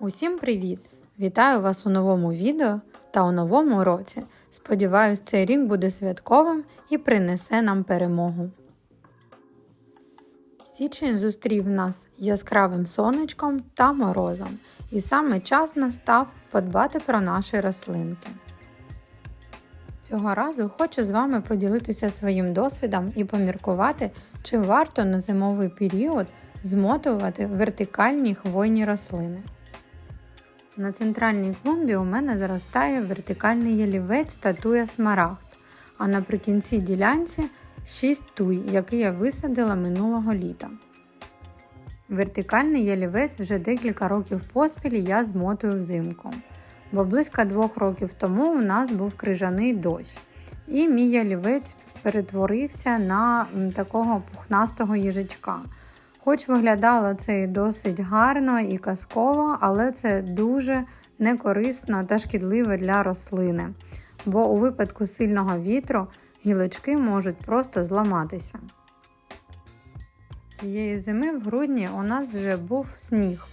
Усім привіт! Вітаю вас у новому відео та у новому році. Сподіваюсь, цей рік буде святковим і принесе нам перемогу. Січень зустрів нас яскравим сонечком та морозом, і саме час настав подбати про наші рослинки. Цього разу хочу з вами поділитися своїм досвідом і поміркувати, чи варто на зимовий період змотувати вертикальні хвойні рослини. На центральній клумбі у мене заростає вертикальний ялівець та туя смарагд, а наприкінці ділянці 6 туй, які я висадила минулого літа. Вертикальний ялівець вже декілька років поспіль я змотую взимку, бо близько двох років тому у нас був крижаний дощ, і мій ялівець перетворився на такого пухнастого їжачка. Хоч виглядало це досить гарно і казково, але це дуже некорисно та шкідливо для рослини, бо у випадку сильного вітру гілочки можуть просто зламатися. Цієї зими в грудні у нас вже був сніг,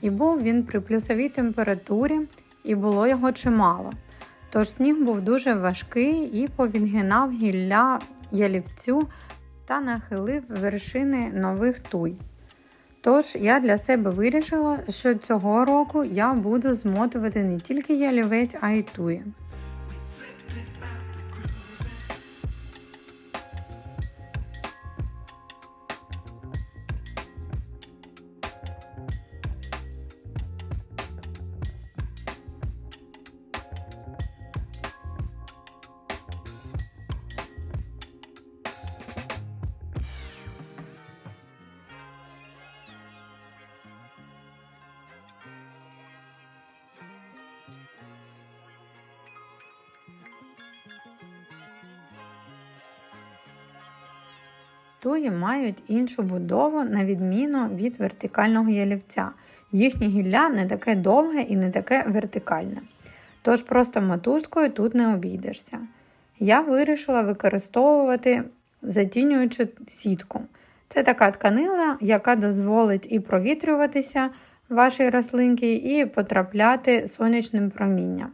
і був він при плюсовій температурі, і було його чимало. Тож сніг був дуже важкий і повідгинав гілля ялівцю та нахилив вершини нових туй. Тож я для себе вирішила, що цього року я буду змотувати не тільки ялівець, а й туї. Туї мають іншу будову на відміну від вертикального ялівця. Їхнє гілля не таке довге і не таке вертикальне. Тож просто мотузкою тут не обійдешся. Я вирішила використовувати затінюючу сітку. Це така тканина, яка дозволить і провітрюватися вашій рослинки, і потрапляти сонячним промінням.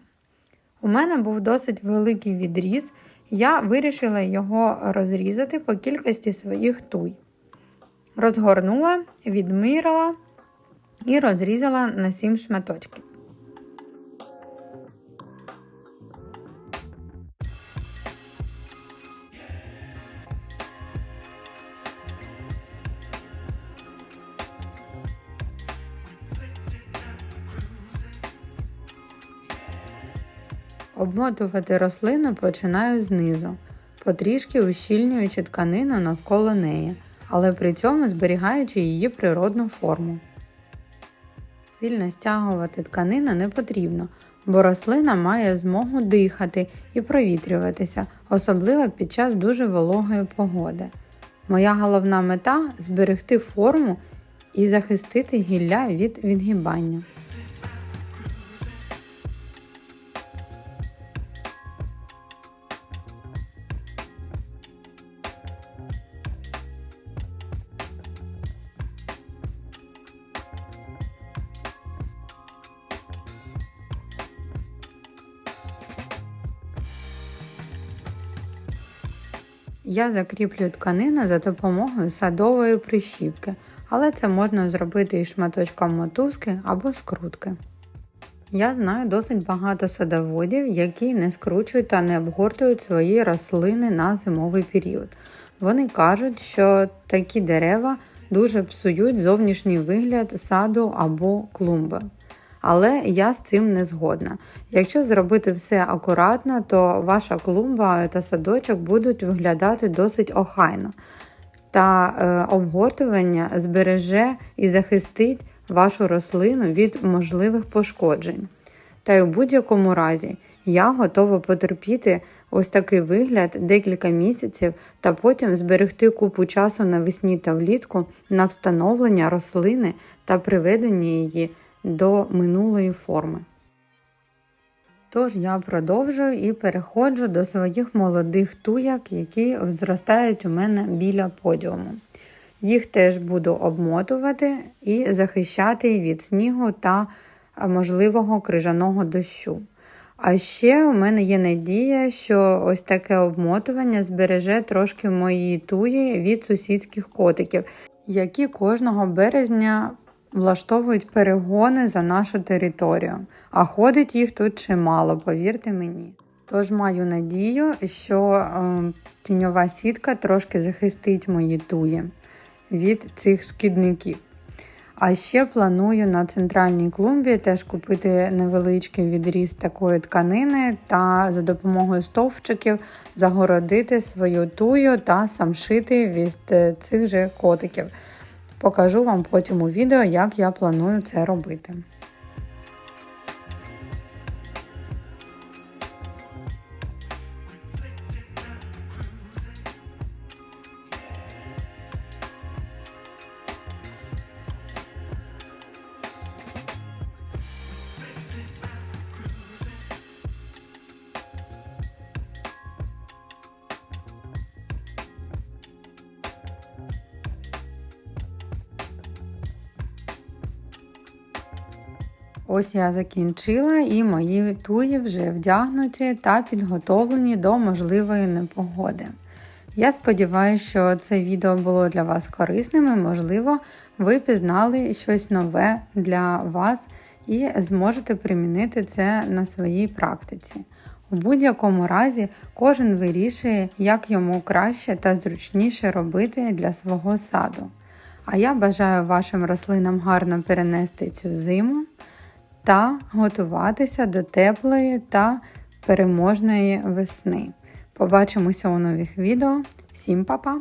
У мене був досить великий відріз, я вирішила його розрізати по кількості своїх туй. Розгорнула, відмірила і розрізала на 7 шматочків. Обмотувати рослину починаю знизу, потрішки ущільнюючи тканину навколо неї, але при цьому зберігаючи її природну форму. Сильно стягувати тканину не потрібно, бо рослина має змогу дихати і провітрюватися, особливо під час дуже вологої погоди. Моя головна мета зберегти форму і захистити гілля від відгибання. Я закріплюю тканину за допомогою садової прищіпки, але це можна зробити і шматочком мотузки або скрутки. Я знаю досить багато садоводів, які не скручують та не обгортують свої рослини на зимовий період. Вони кажуть, що такі дерева дуже псують зовнішній вигляд саду або клумби. Але я з цим не згодна. Якщо зробити все акуратно, то ваша клумба та садочок будуть виглядати досить охайно. Та е, обгортування збереже і захистить вашу рослину від можливих пошкоджень. Та й у будь-якому разі я готова потерпіти ось такий вигляд декілька місяців та потім зберегти купу часу навесні та влітку на встановлення рослини та приведення її до минулої форми. Тож я продовжую і переходжу до своїх молодих туяк, які зростають у мене біля подіуму. Їх теж буду обмотувати і захищати від снігу та можливого крижаного дощу. А ще у мене є надія, що ось таке обмотування збереже трошки мої туї від сусідських котиків, які кожного березня влаштовують перегони за нашу територію. А ходить їх тут чимало, повірте мені. Тож маю надію, що е, тіньова сітка трошки захистить мої туї від цих шкідників. А ще планую на центральній клумбі теж купити невеличкий відріз такої тканини та за допомогою стовпчиків загородити свою тую та самшити від е, цих же котиків. Покажу вам потім у відео, як я планую це робити. Ось я закінчила, і мої туї вже вдягнуті та підготовлені до можливої непогоди. Я сподіваюся, що це відео було для вас корисним і, можливо, ви пізнали щось нове для вас і зможете примінити це на своїй практиці. У будь-якому разі кожен вирішує, як йому краще та зручніше робити для свого саду. А я бажаю вашим рослинам гарно перенести цю зиму та готуватися до теплої та переможної весни. Побачимося у нових відео. Всім па-па!